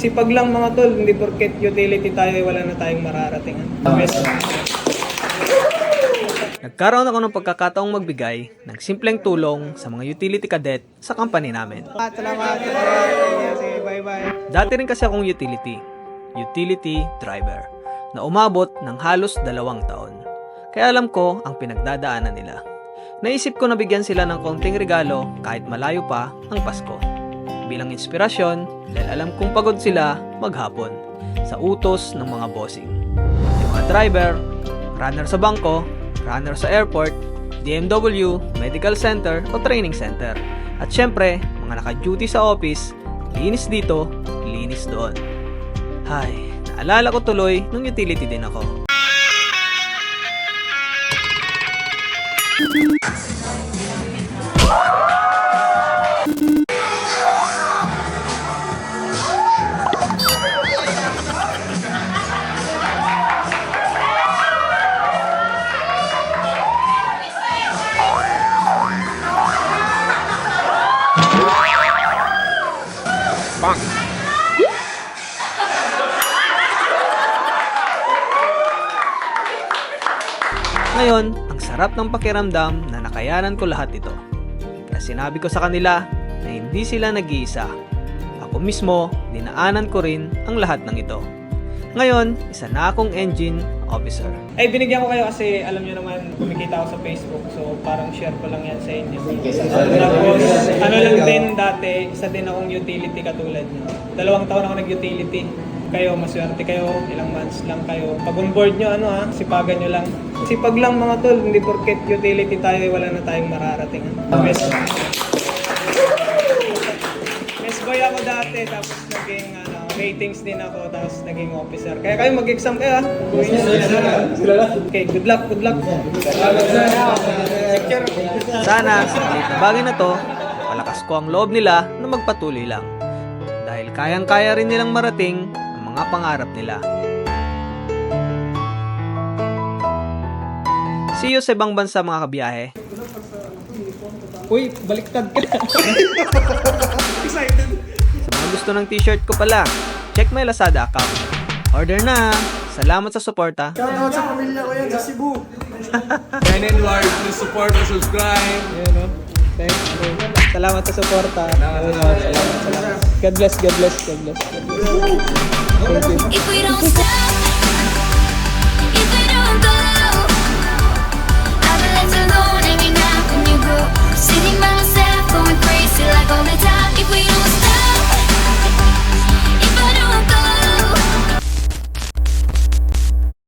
Sipag lang mga tol, hindi porket utility tayo ay wala na tayong mararating. Nagkaroon ako ng pagkakataong magbigay ng simpleng tulong sa mga utility cadet sa company namin. Salamat, salamat. salamat. Sige, bye-bye. Dati rin kasi akong utility, utility driver, na umabot ng halos dalawang taon. Kaya alam ko ang pinagdadaanan nila. Naisip ko na bigyan sila ng konting regalo kahit malayo pa ang Pasko. Bilang inspirasyon dahil alam kong pagod sila maghapon sa utos ng mga bossing. Yung mga driver, runner sa bangko, runner sa airport, DMW, medical center o training center. At syempre, mga naka-duty sa office, linis dito, linis doon. Hay, naalala ko tuloy nung utility din ako. Ngayon, ang sarap ng pakiramdam na nakayanan ko lahat ito. Kaya sinabi ko sa kanila na hindi sila nag-iisa. Ako mismo, dinaanan ko rin ang lahat ng ito. Ngayon, isa na akong engine officer. Ay, binigyan ko kayo kasi alam nyo naman, kumikita ako sa Facebook. So, parang share ko lang yan sa inyo. Tapos, ano lang din dati, isa din akong utility katulad nyo. Dalawang taon ako nag-utility. Kayo, maswerte kayo, ilang months lang kayo. Pag on board nyo, ano ha, sipagan nyo lang. Sipag lang mga tol, hindi porket utility tayo, ay wala na tayong mararating. Yes. Yes boy ako dati, tapos naging ratings din ako, tapos naging officer. Kaya kayo mag-exam kayo ha. Okay, good luck, good luck. Sana sa maliit na bagay na to, palakas ko ang loob nila na magpatuloy lang. Dahil kayang-kaya rin nilang marating ang mga pangarap nila. See you sa ibang bansa mga kabiyahe. Uy, baliktad ka. Sa mga gusto ng t-shirt ko pala, check my Lazada account. Order na! Salamat sa suporta. Shoutout sa pamilya ko yan sa Cebu. Ken Edward, please support and subscribe. Ayun, no? Thanks. bro. Salamat sa suporta. No? Salamat, salamat. God bless, God bless, God bless. God bless. Thank you.